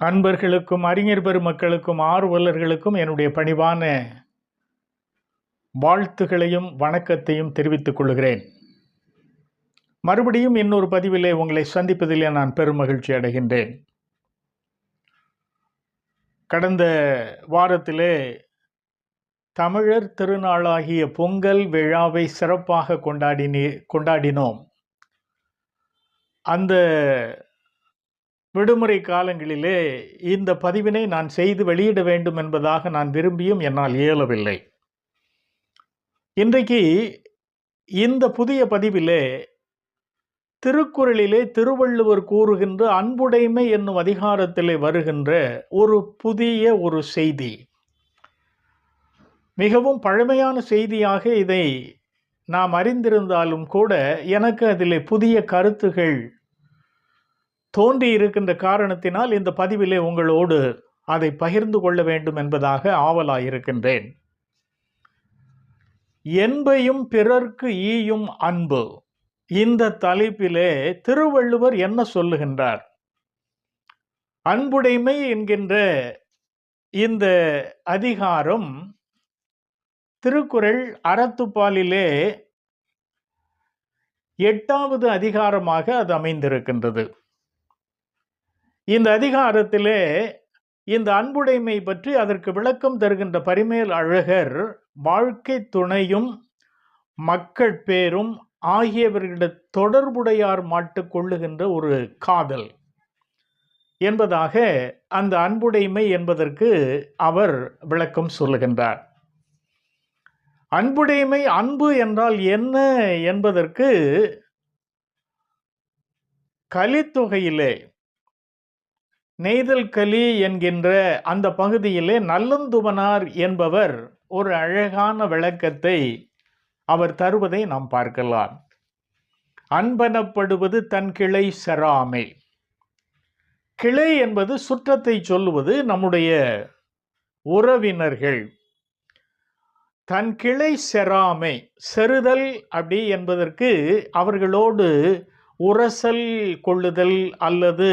அன்பர்களுக்கும் அறிஞர் பெருமக்களுக்கும் ஆர்வலர்களுக்கும் என்னுடைய பணிவான வாழ்த்துகளையும் வணக்கத்தையும் தெரிவித்துக் கொள்கிறேன். மறுபடியும் இன்னொரு பதிவிலே உங்களை சந்திப்பதிலே நான் பெருமகிழ்ச்சி அடைகின்றேன். கடந்த வாரத்திலே தமிழர் திருநாளாகிய பொங்கல் விழாவை சிறப்பாக கொண்டாடினி கொண்டாடினோம். அந்த விடுமுறை காலங்களிலே இந்த பதிவினை நான் செய்து வெளியிட வேண்டும் என்பதாக நான் விரும்பியும் என்னால் இயலவில்லை. இன்றைக்கு இந்த புதிய பதிவிலே திருக்குறளிலே திருவள்ளுவர் கூறுகின்ற அன்புடைமை என்னும் அதிகாரத்திலே வருகின்ற ஒரு புதிய ஒரு செய்தி. மிகவும் பழமையான செய்தியாக இதை நாம் அறிந்திருந்தாலும் கூட எனக்கு அதிலே புதிய கருத்துகள் தோன்றி இருக்கின்ற காரணத்தினால் இந்த பதிவிலே உங்களோடு அதை பகிர்ந்து கொள்ள வேண்டும் என்பதாக ஆவலாயிருக்கின்றேன். என்பையும் பிறர்க்கு ஈயும் அன்பு. இந்த தலைப்பிலே திருவள்ளுவர் என்ன சொல்லுகின்றார்? அன்புடைமை என்கின்ற இந்த அதிகாரம் திருக்குறள் அறத்துப்பாலிலே எட்டாவது அதிகாரமாக அது அமைந்திருக்கின்றது. இந்த அதிகாரத்திலே இந்த அன்புடைமை பற்றி அதற்கு விளக்கம் தருகின்ற பரிமேல் அழகர் வாழ்க்கை துணையும் மக்கள் பேரும் ஆகியவர்களிட தொடர்புடையார் மாட்டுக் கொள்ளுகின்ற ஒரு காதல். என்பதாக அந்த அன்புடைமை என்பதற்கு அவர் விளக்கம் சொல்லுகின்றார். அன்புடைமை அன்பு என்றால் என்ன என்பதற்கு கலித்தொகையிலே நெய்தல் கலி என்கின்ற அந்த பகுதியிலே நல்லந்துவனார் என்பவர் ஒரு அழகான விளக்கத்தை அவர் தருவதை நாம் பார்க்கலாம். அன்பனப்படுவது தன் கிளை செராமை கிளை என்பது சுற்றத்தை சொல்லுவது நம்முடைய உறவினர்கள். தன் கிளை செராமை செறுதல் அப்படி என்பதற்கு அவர்களோடு உரசல் கொள்ளுதல் அல்லது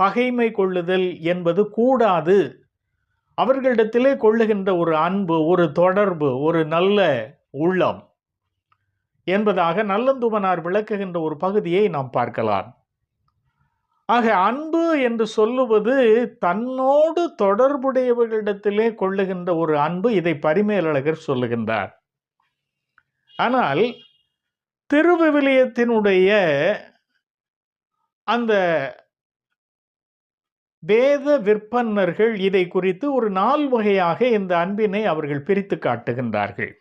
பகைமை கொள்ளுதல் என்பது கூடாது. அவர்களிடத்திலே கொள்ளுகின்ற ஒரு அன்பு ஒரு தொடர்பு ஒரு நல்ல உள்ளம் என்பதாக நல்லந்துவனார் விளக்குகின்ற ஒரு பகுதியை நாம் பார்க்கலாம். ஆக அன்பு என்று சொல்லுவது தன்னோடு தொடர்புடையவர்களிடத்திலே கொள்ளுகின்ற ஒரு அன்பு இதை பரிமேலழகர் சொல்லுகின்றார். ஆனால் திருவிவிலியத்தினுடைய அந்த வேத விற்பன்னர்கள் இதை குறித்து ஒரு நால் வகையாக இந்த அன்பினை அவர்கள் பிரித்து காட்டுகின்றார்கள்.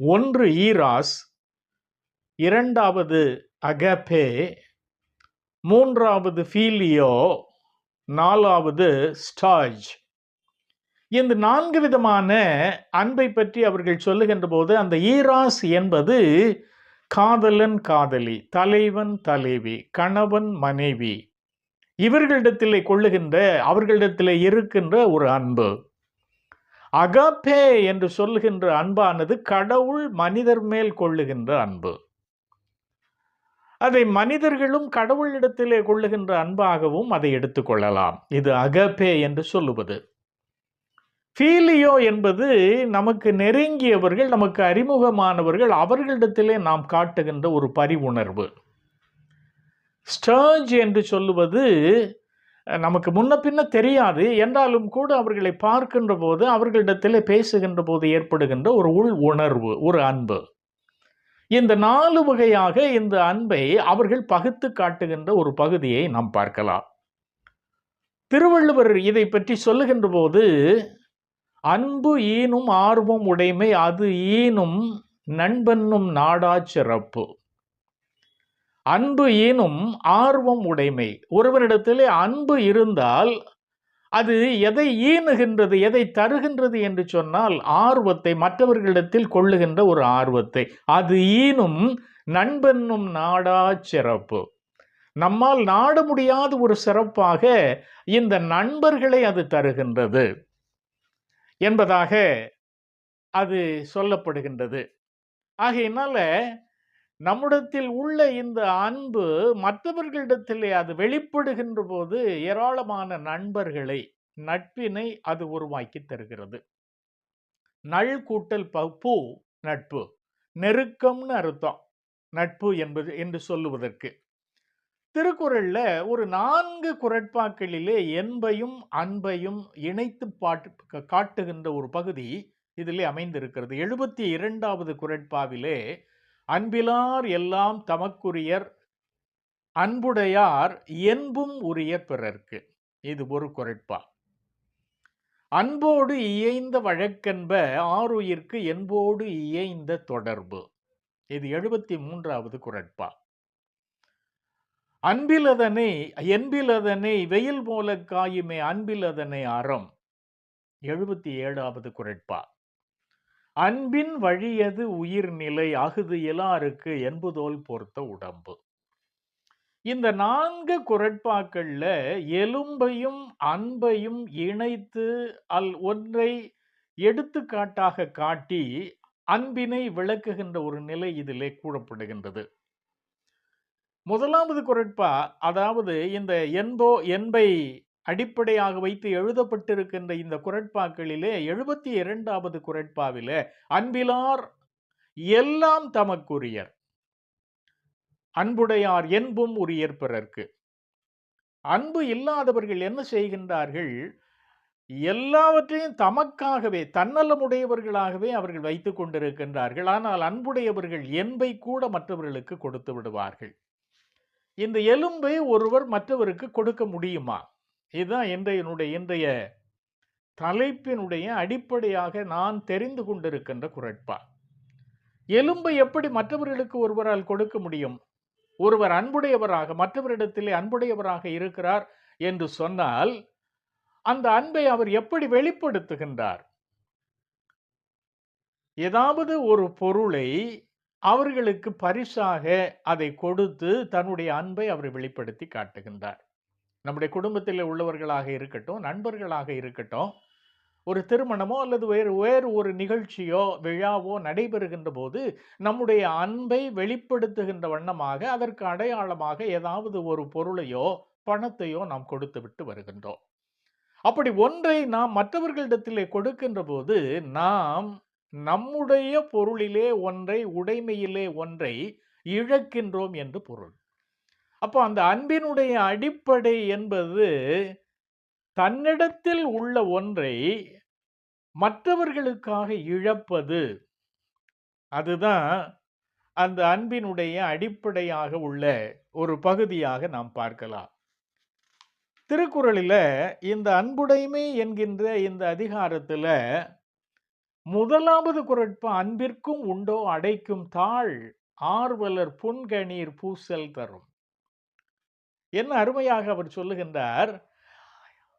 ஒன்று ஈராஸ் இரண்டாவது அகபே மூன்றாவது ஃபீலியோ நாலாவது ஸ்டாஜ். இந்த நான்கு விதமான அன்பை பற்றி அவர்கள் சொல்லுகின்ற போது அந்த ஈராஸ் என்பது காதலன் காதலி தலைவன் தலைவி கணவன் மனைவி இவர்களிடத்திலே கொள்ளுகின்ற அவர்களிடத்திலே இருக்கின்ற ஒரு அன்பு. அகப்பே என்று சொல்லுகின்ற அன்பானது கடவுள் மனிதர் மேல் கொள்ளுகின்ற அன்பு. அதை மனிதர்களும் கடவுளிடத்திலே கொள்ளுகின்ற அன்பாகவும் அதை எடுத்துக்கொள்ளலாம் இது அகப்பே என்று சொல்லுவது. ஃபீலியோ என்பது நமக்கு நெருங்கியவர்கள் நமக்கு அறிமுகமானவர்கள் அவர்களிடத்திலே நாம் காட்டுகின்ற ஒரு பரிவுணர்வு. ஸ்டர்ஜ் என்று சொல்லுவது நமக்கு முன்ன பின்ன தெரியாது. என்றாலும் கூட அவர்களை பார்க்கின்ற போது அவர்களிடத்தில் பேசுகின்ற போது ஏற்படுகின்ற ஒரு உள் உணர்வு ஒரு அன்பு. இந்த நாலு வகையாக இந்த அன்பை அவர்கள் பகுத்து காட்டுகின்ற ஒரு பகுதியை நாம் பார்க்கலாம். திருவள்ளுவர் இதை பற்றி சொல்லுகின்ற போது அன்பு ஈனும் ஆர்வம் உடைமை அது ஈனும் நண்பன்னும் நாடா சிறப்பு. அன்பு ஈனும் ஆர்வம் உடைமை. ஒருவரிடத்திலே அன்பு இருந்தால் அது எதை ஈனுகின்றது எதை தருகின்றது என்று சொன்னால் ஆர்வத்தை மற்றவர்களிடத்தில் கொள்ளுகின்ற ஒரு ஆர்வத்தை. அது ஈனும் நண்பென்னும் நாடா சிறப்பு. நம்மால் நாட முடியாத ஒரு சிறப்பாக இந்த நண்பர்களை அது தருகின்றது என்பதாக அது சொல்லப்படுகின்றது. ஆகையினால நம்மிடத்தில் உள்ள இந்த அன்பு மற்றவர்களிடத்திலே அது வெளிப்படுகின்ற போது ஏராளமான நண்பர்களை நட்பினை அது உருவாக்கி தருகிறது. நல் கூட்டல் பூ நட்பு. நெருக்கம்னு அர்த்தம். நட்பு என்பது என்று சொல்லுவதற்கு. திருக்குறளில் ஒரு நான்கு குரட்பாக்களிலே என்பையும் அன்பையும் இணைத்து பாட்டு காட்டுகின்ற ஒரு பகுதி இதிலே அமைந்திருக்கிறது. எழுபத்தி இரண்டாவது குரட்பாவிலே அன்பிலார் எல்லாம் தமக்குரியர் அன்புடையார் என்பும் உரியர் பிறர்க்கு. இது ஒரு குறைப்பா. அன்போடு இயைந்த வழக்கென்ப ஆருயிர்க்கு என்போடு இயைந்த தொடர்பு. இது எழுபத்தி மூன்றாவது குரட்பா அன்பிலதனை என்பிலதனை வெயில் போல காயுமே அன்பிலதனை அறம். எழுபத்தி ஏழாவது குரட்பா அன்பின் வழியது உயிர்நிலை அகுது எல்லாருக்கு என்பதோல் பொறுத்த உடம்பு. இந்த நான்கு குரட்பாக்கள்ல எலும்பையும் அன்பையும் இணைத்து அல் ஒன்றை எடுத்துக்காட்டாக காட்டி அன்பினை விளக்குகின்ற ஒரு நிலை இதிலே கூறப்படுகின்றது. முதலாவது குரட்பா அதாவது இந்த என்போ என்பை அடிப்படையாக வைத்து எழுதப்பட்டிருக்கின்ற இந்த குரட்பாக்களிலே எழுபத்தி இரண்டாவது குரட்பாவிலே அன்பிலார் எல்லாம் தமக்குரியர் அன்புடையார் என்பும் உரியர் பிறர்க்கு. அன்பு இல்லாதவர்கள் என்ன செய்கின்றார்கள்? எல்லாவற்றையும் தமக்காகவே தன்னலமுடையவர்களாகவே அவர்கள் வைத்துக் கொண்டிருக்கின்றார்கள். ஆனால் அன்புடையவர்கள் என்பை கூட மற்றவர்களுக்கு கொடுத்து விடுவார்கள். இந்த எலும்பை ஒருவர் மற்றவருக்கு கொடுக்க முடியுமா? இதுதான் இன்றையனுடைய இன்றைய தலைப்பினுடைய அடிப்படையாக நான் தெரிந்து கொண்டிருக்கின்ற குரட்பா. எலும்பை எப்படி மற்றவர்களுக்கு ஒருவரால் கொடுக்க முடியும்? ஒருவர் அன்புடையவராக மற்றவரிடத்திலே அன்புடையவராக இருக்கிறார் என்று சொன்னால் அந்த அன்பை அவர் எப்படி வெளிப்படுத்துகின்றார்? ஏதாவது ஒரு பொருளை அவர்களுக்கு பரிசாக அதை கொடுத்து தன்னுடைய அன்பை அவர் வெளிப்படுத்தி காட்டுகின்றார். நம்முடைய குடும்பத்தில் உள்ளவர்களாக இருக்கட்டும் நண்பர்களாக இருக்கட்டும் ஒரு திருமணமோ அல்லது வேறு வேறு ஒரு நிகழ்ச்சியோ விழாவோ நடைபெறுகின்ற போது நம்முடைய அன்பை வெளிப்படுத்துகின்ற வண்ணமாக அதற்கு அடையாளமாக ஏதாவது ஒரு பொருளையோ பணத்தையோ நாம் கொடுத்து விட்டு வருகின்றோம். அப்படி ஒன்றை நாம் மற்றவர்களிடத்திலே கொடுக்கின்ற போது நாம் நம்முடைய பொருளிலே ஒன்றை உடைமையிலே ஒன்றை இழக்கின்றோம் என்று பொருள். அப்போ அந்த அன்பினுடைய அடிப்படை என்பது தன்னிடத்தில் உள்ள ஒன்றை மற்றவர்களுக்காக இழப்பது. அதுதான் அந்த அன்பினுடைய அடிப்படையாக உள்ள ஒரு பகுதியாக நாம் பார்க்கலாம். திருக்குறளில் இந்த அன்புடைமை என்கின்ற இந்த அதிகாரத்தில் முதலாவது குரட்பா அன்பிற்கும் உண்டோ அடைக்கும் தாழ் ஆர்வலர் புன்கணீர் பூசல் தரும். என்ன அருமையாக அவர் சொல்லுகின்றார்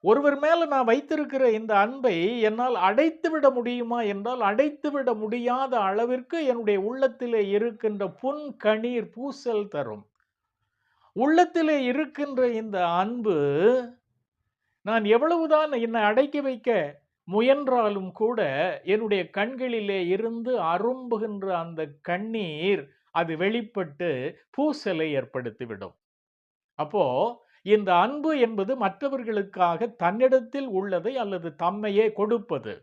ஒருவர் மேல நான் வைத்திருக்கிற இந்த அன்பை என்னால் அடைத்து விட முடியுமா என்றால் அடைத்து விட முடியாத அளவிற்கு என்னுடைய உள்ளத்திலே இருக்கின்ற புன் கணீர் பூசல் தரும். உள்ளத்திலே இருக்கின்ற இந்த அன்பு நான் எவ்வளவுதான் என்னை அடக்கி வைக்க முயன்றாலும் கூட என்னுடைய கண்களிலே இருந்து அரும்புகின்ற அந்த கண்ணீர் அது வெளிப்பட்டு பூசலை ஏற்படுத்திவிடும். அப்போ இந்த அன்பு என்பது மற்றவர்களுக்காக தன்னிடத்தில் உள்ளதை அல்லது தம்மையே கொடுப்பது.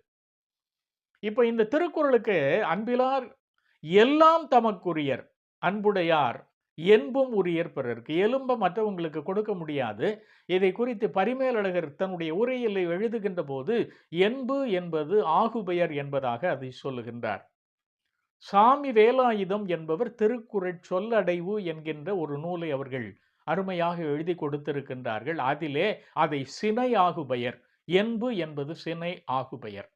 இப்போ இந்த திருக்குறளுக்கு அன்பிலார் எல்லாம் தமக்குரியர் அன்புடையார் என்பும் உரியர் பிறருக்கு. எலும்ப மற்றவங்களுக்கு கொடுக்க முடியாது. இதை குறித்து பரிமேலழகர் தன்னுடைய உரையில் எழுதுகின்ற போது என்பு என்பது ஆகுபெயர் என்பதாக அதை சொல்லுகின்றார். சாமி வேலாயுதம் என்பவர் திருக்குறள் சொல்லடைவு என்கின்ற ஒரு நூலை அவர்கள் அருமையாக எழுதி கொடுத்திருக்கின்றார்கள். அதிலே அதை சினை ஆகுபெயர் என்பு என்பது சினை ஆகுபெயர்.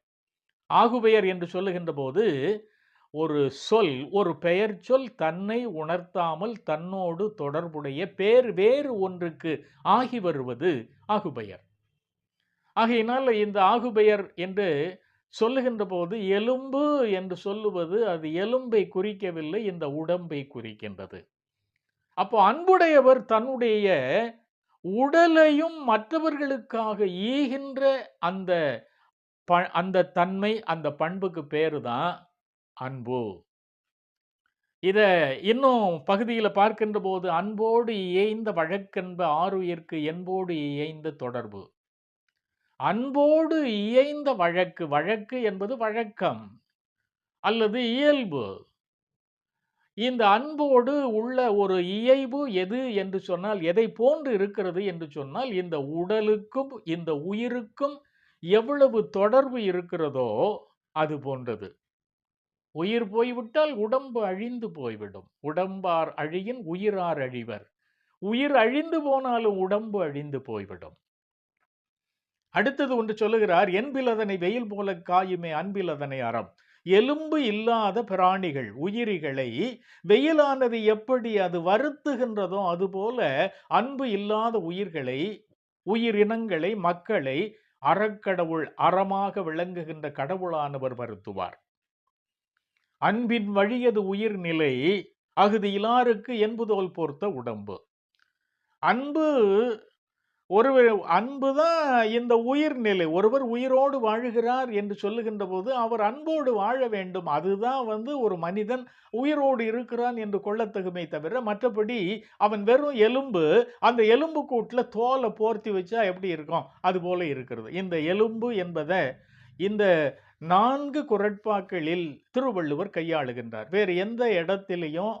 ஆகுபெயர் என்று சொல்லுகின்ற போது ஒரு சொல் ஒரு பெயர் சொல் தன்னை உணர்த்தாமல் தன்னோடு தொடர்புடைய பேர் வேறு ஒன்றுக்கு ஆகி வருவது ஆகுபெயர். ஆகையினால் இந்த ஆகுபெயர் என்று சொல்லுகின்ற போது எலும்பு என்று சொல்லுவது அது எலும்பை குறிக்கவில்லை இந்த உடம்பை குறிக்கின்றது. அப்போ அன்புடையவர் தன்னுடைய உடலையும் மற்றவர்களுக்காக ஈகின்ற அந்த ப- அந்த தன்மை அந்த பண்புக்கு பேரு தான் அன்பு இதை இன்னும் பகுதியில் பார்க்கின்ற போது, "அன்போடு இயைந்த வழக்கென்ப ஆருயிர்க்கு என்போடு இயைந்த தொடர்பு." அன்போடு இயைந்த வழக்கு. வழக்கு என்பது வழக்கம் அல்லது இயல்பு. இந்த அன்போடு உள்ள ஒரு இயைபு எது என்று சொன்னால், எதை போன்று இருக்கிறது என்று சொன்னால், இந்த உடலுக்கும், இந்த உயிருக்கும் எவ்வளவு தொடர்பு இருக்கிறதோ, அது போன்றது. உயிர் போய்விட்டால் உடம்பு அழிந்து போய்விடும். "உடம்பார் அழியின் உயிரார் அழிவர்." உயிர் அழிந்து போனாலும் உடம்பு அழிந்து போய்விடும். அடுத்தது ஒன்று சொல்லுகிறார், "என்பிலதனை வெயில் போல காயுமே அன்பிலதனை அறம்." எலும்பு இல்லாத பிராணிகள், உயிரிகளை வெயிலானது எப்படி அது வருத்துகின்றதோ, அதுபோல அன்பு இல்லாத உயிர்களை, உயிரினங்களை, மக்களை அறக்கடவுள் அறமாக விளங்குகின்ற கடவுளானவர் வருத்துவார். "அன்பின் வழியது உயிர்நிலை அஃது இலாருக்கு என்புதோல் போர்த்த உடம்பு." அன்பு ஒருவர் அன்பு தான் இந்த உயிர்நிலை. ஒருவர் உயிரோடு வாழுகிறார் என்று சொல்லுகின்ற போது, அவர் அன்போடு வாழ வேண்டும். அதுதான் வந்து ஒரு மனிதன் உயிரோடு இருக்கிறான் என்று கொள்ளத்தகுமே தவிர, மற்றபடி அவன் வெறும் எலும்பு. அந்த எலும்பு கூட்டில் தோலை போர்த்தி வச்சா எப்படி இருக்கும்? அது போல இருக்கிறது. இந்த எலும்பு என்பதை இந்த நான்கு குறட்பாக்களில் திருவள்ளுவர் கையாளுகின்றார். வேறு எந்த இடத்திலையும்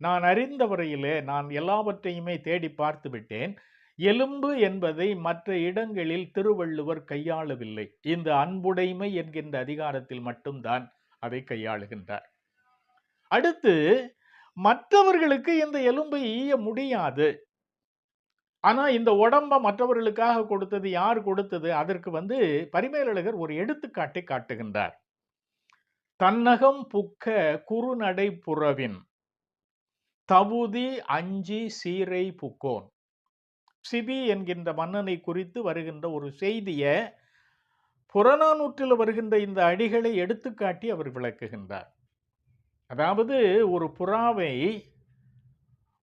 நான் அறிந்த வரையிலே, நான் எல்லாவற்றையுமே தேடி பார்த்து விட்டேன். எலும்பு என்பதை மற்ற இடங்களில் திருவள்ளுவர் கையாளவில்லை. இந்த அன்புடைமை என்கின்ற அதிகாரத்தில் மட்டும் தான் அதை கையாளுகின்றார். அடுத்து, மற்றவர்களுக்கு இந்த எலும்பை ஈய முடியாது. ஆனா, இந்த உடம்ப மற்றவர்களுக்காக கொடுத்தது யார் கொடுத்தது? அதற்கு வந்து பரிமேலழகர் ஒரு எடுத்துக்காட்டை காட்டுகின்றார். "தன்னகம் புக்க குறுநடை புறவின் தவுதி அஞ்சி சீரை புக்கோன்." சிபி என்கின்ற மன்னனை குறித்து வருகின்ற ஒரு செய்தியை புறநானூற்றில் வருகின்ற இந்த அடிகளை எடுத்துக்காட்டி அவர் விளக்குகின்றார். அதாவது ஒரு புறாவை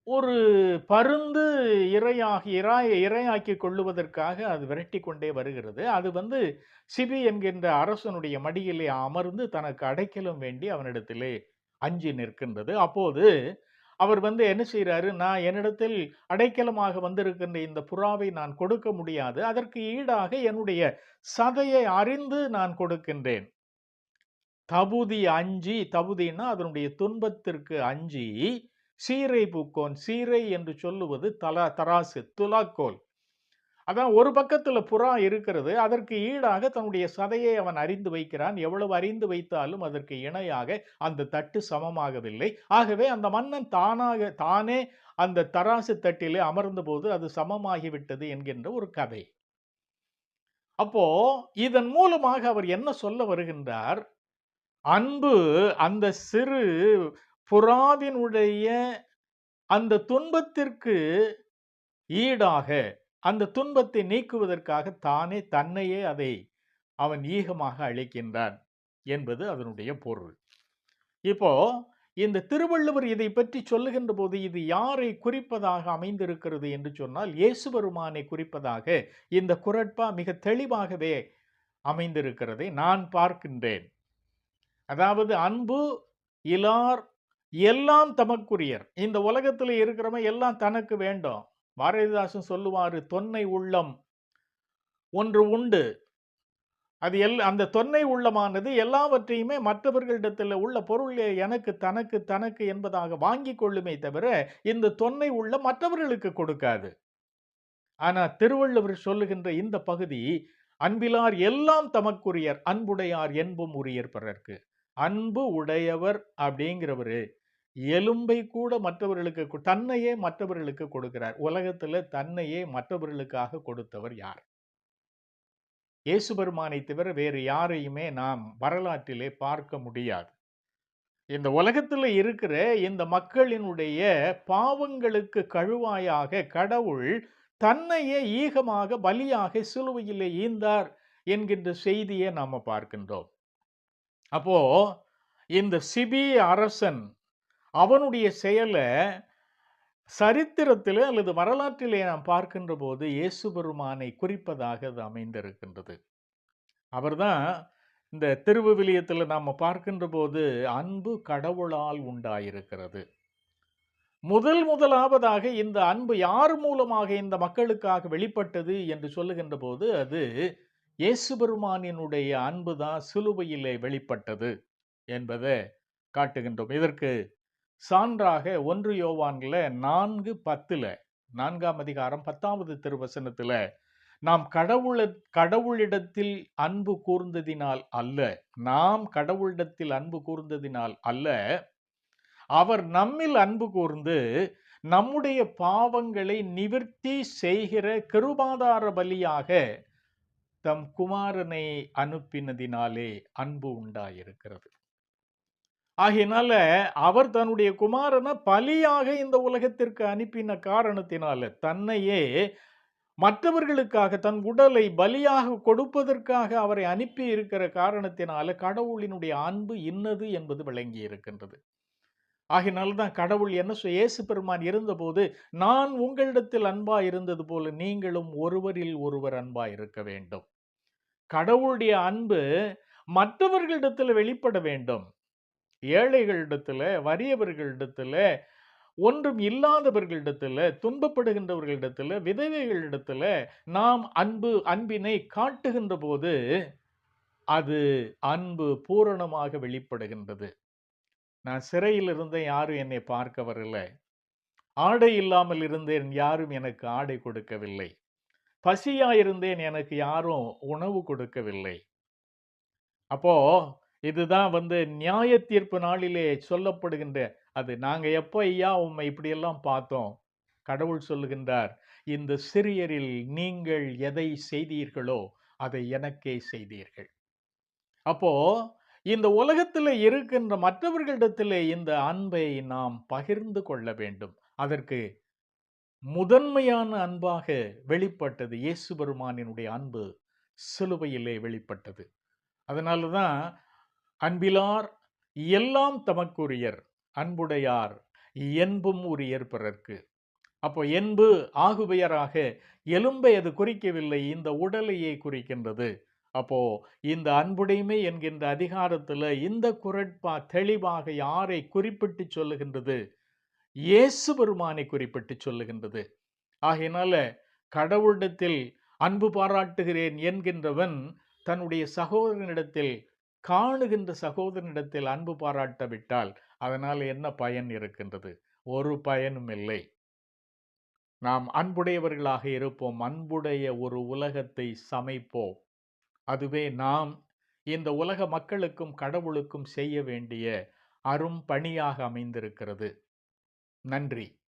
ஒரு பருந்து இரையாகி இராய் இரையாக்கி கொள்ளுவதற்காக அது விரட்டி கொண்டே வருகிறது. அது வந்து சிபி என்கின்ற அரசனுடைய மடியிலே அமர்ந்து தனக்கு அடைக்கலும் வேண்டி அவனிடத்திலே அஞ்சி நிற்கின்றது. அப்போது அவர் வந்து என்ன செய்கிறாரு "நான் என்னிடத்தில் அடைக்கலமாக வந்திருக்கின்ற இந்த புறாவை நான் கொடுக்க முடியாது. அதற்கு ஈடாக என்னுடைய சதையை அறிந்து நான் கொடுக்கின்றேன்." தபுதி அஞ்சி தபுதின்னா அதனுடைய துன்பத்திற்கு அஞ்சி, சீரை பூக்கோன் சீரை என்று சொல்லுவது தலா தராசு, துலாக்கோல். அதான் ஒரு பக்கத்தில் புறா இருக்கிறது. அதற்கு ஈடாக தன்னுடைய சதையை அவன் அறிந்து வைக்கிறான். எவ்வளவு அறிந்து வைத்தாலும் அதற்கு இணையாக அந்த தட்டு சமமாகவில்லை. ஆகவே அந்த மன்னன் தானாக தானே அந்த தராசு தட்டிலே அமர்ந்தபோது அது சமமாகிவிட்டது என்கின்ற ஒரு கதை. அப்போ இதன் மூலமாக அவர் என்ன சொல்ல வருகின்றார்? அன்பு அந்த சிறு புறாவினுடைய அந்த துன்பத்திற்கு ஈடாக, அந்த துன்பத்தை நீக்குவதற்காக தானே தன்னையே அதை அவன் ஈகமாக அழைக்கின்றான் என்பது அதனுடைய பொருள். இப்போ இந்த திருவள்ளுவர் இதை பற்றி சொல்லுகின்ற போது, இது யாரை குறிப்பதாக அமைந்திருக்கிறது என்று சொன்னால், இயேசு பெருமானை குறிப்பதாக இந்த குறட்பா மிக தெளிவாகவே அமைந்திருக்கிறதை நான் பார்க்கின்றேன். அதாவது அன்பு இலார் எல்லாம் தமக்குரியர். இந்த உலகத்தில் இருக்கிறவன் எல்லாம் தனக்கு வேண்டும். பாரதிதாசன் சொல்லுவார் "தொன்னை உள்ளம் ஒன்று உண்டு. அது எல் அந்த தொன்னை உள்ளமானது எல்லாவற்றையுமே மற்றவர்களிடத்தில் உள்ள பொருளே எனக்கு, தனக்கு, தனக்கு என்பதாக வாங்கி கொள்ளுமே தவிர, இந்த தொன்னை உள்ளம் மற்றவர்களுக்கு கொடுக்காது." ஆனால் திருவள்ளுவர் சொல்லுகின்ற இந்த பகுதி, "அன்பிலார் எல்லாம் தமக்குரியர். அன்புடையார் என்பும் உரியர் பிறர்க்கு." அன்பு உடையவர் அப்படிங்கிறவரு, எலும்பை கூட மற்றவர்களுக்கு தன்னையே மற்றவர்களுக்கு கொடுக்கிறார். உலகத்தில் தன்னையே மற்றவர்களுக்காக கொடுத்தவர் யார்? இயேசு பெருமானை தவிர வேறு யாரையுமே நாம் வரலாற்றிலே பார்க்க முடியாது. இந்த உலகத்தில் இருக்கிற இந்த மக்களினுடைய பாவங்களுக்கு கழுவாயாக கடவுள் தன்னையே ஈகமாக, பலியாக சிலுவையிலே ஈந்தார் என்கின்ற செய்தியை நாம் பார்க்கின்றோம். அப்போ இந்த சிபி அரசன் அவனுடைய செயலை சரித்திரத்திலே அல்லது வரலாற்றிலே நாம் பார்க்கின்ற போது இயேசு பெருமானை குறிப்பதாக அது அமைந்திருக்கின்றது. அவர்தான் இந்த திருவிவிலியத்தில் நாம் பார்க்கின்ற போது அன்பு கடவுளால் உண்டாயிருக்கிறது முதல் முதலாவதாக இந்த அன்பு யார் மூலமாக இந்த மக்களுக்காக வெளிப்பட்டது என்று சொல்லுகின்ற போது அது இயேசு பெருமானினுடைய அன்பு தான் சிலுவையிலே வெளிப்பட்டது என்பதை காட்டுகின்றோம் இதற்கு சான்றாக ஒன்று யோவான்ல நான்கு பத்தில் நான்காம் அதிகாரம் பத்தாவது திருவசனத்தில் நாம் கடவுள கடவுளிடத்தில் அன்பு கூர்ந்ததினால் அல்ல நாம் கடவுளிடத்தில் அன்பு கூர்ந்ததினால் அல்ல அவர் நம்மில் அன்பு கூர்ந்து நம்முடைய பாவங்களை நிவர்த்தி செய்கிற கிருபாதார பலியாக தம் குமாரனை அனுப்பினதினாலே அன்பு உண்டாயிருக்கிறது. ஆகையினால அவர் தன்னுடைய குமாரனை பலியாக இந்த உலகத்திற்கு அனுப்பின காரணத்தினால தன்னையே மற்றவர்களுக்காக தன் உடலை பலியாக கொடுப்பதற்காக அவரை அனுப்பி இருக்கிற காரணத்தினால கடவுளினுடைய அன்பு இன்னது என்பது விளங்கி இருக்கின்றது. ஆகினால்தான் கடவுள் என்ன சொ- இயேசு பெருமான் இருந்தபோது நான் உங்களிடத்தில் அன்பா இருந்தது போல நீங்களும் ஒருவரில் ஒருவர் அன்பா இருக்க வேண்டும். கடவுளுடைய அன்பு மற்றவர்களிடத்தில் வெளிப்பட வேண்டும். ஏழைகளிடத்துல வறியவர்களிடத்துல ஒன்றும் இல்லாதவர்களிடத்துல துன்பப்படுகின்றவர்களிடத்துல விதவைகளிடத்துல நாம் அன்பு அன்பினை காட்டுகின்ற போது அது அன்பு பூரணமாக வெளிப்படுகின்றது. நான் சிறையில் இருந்தேன் யாரும் என்னை பார்க்க வரல. ஆடை இல்லாமல் இருந்தேன் யாரும் எனக்கு ஆடை கொடுக்கவில்லை. பசியா இருந்தேன் எனக்கு யாரும் உணவு கொடுக்கவில்லை. அப்போ இதுதான் வந்து நியாய தீர்ப்பு நாளிலே சொல்லப்படுகின்ற அது நாங்கள் எப்போ ஐயா உம்மை இப்படியெல்லாம் பார்த்தோம்? கடவுள் சொல்லுகின்றார் இந்த சிறியரில் நீங்கள் எதை செய்தீர்களோ அதை எனக்கே செய்தீர்கள். அப்போ இந்த உலகத்தில் இருக்கின்ற மற்றவர்களிடத்திலே இந்த அன்பை நாம் பகிர்ந்து கொள்ள வேண்டும். அதற்கு முதன்மையான அன்பாக வெளிப்பட்டது இயேசு பெருமானினுடைய அன்பு சிலுவையிலே வெளிப்பட்டது. அதனால தான் அன்பிலார் எல்லாம் தமக்குரியர் அன்புடையார் என்பும் உரியர் பிறர்க்கு. அப்போ என்பு ஆகுபெயராக எலும்பை அது குறிக்கவில்லை இந்த உடலையே குறிக்கின்றது. அப்போ இந்த அன்புடைமை என்கின்ற அதிகாரத்தில் இந்த குரட்பா தெளிவாக யாரை குறிப்பிட்டு சொல்லுகின்றது? இயேசு பெருமானை குறிப்பிட்டு சொல்லுகின்றது. ஆகையினால கடவுளிடத்தில் அன்பு பாராட்டுகிறேன் என்கின்றவன் தன்னுடைய சகோதரனிடத்தில் காணுகின்ற சகோதரனிடத்தில் அன்பு பாராட்டவிட்டால் அதனால் என்ன பயன் இருக்கின்றது? ஒரு பயனும் இல்லை. நாம் அன்புடையவர்களாக இருப்போம். அன்புடைய ஒரு உலகத்தை சமைப்போம். அதுவே நாம் இந்த உலக மக்களுக்கும் கடவுளுக்கும் செய்ய வேண்டிய அரும் பணியாக அமைந்திருக்கிறது. நன்றி.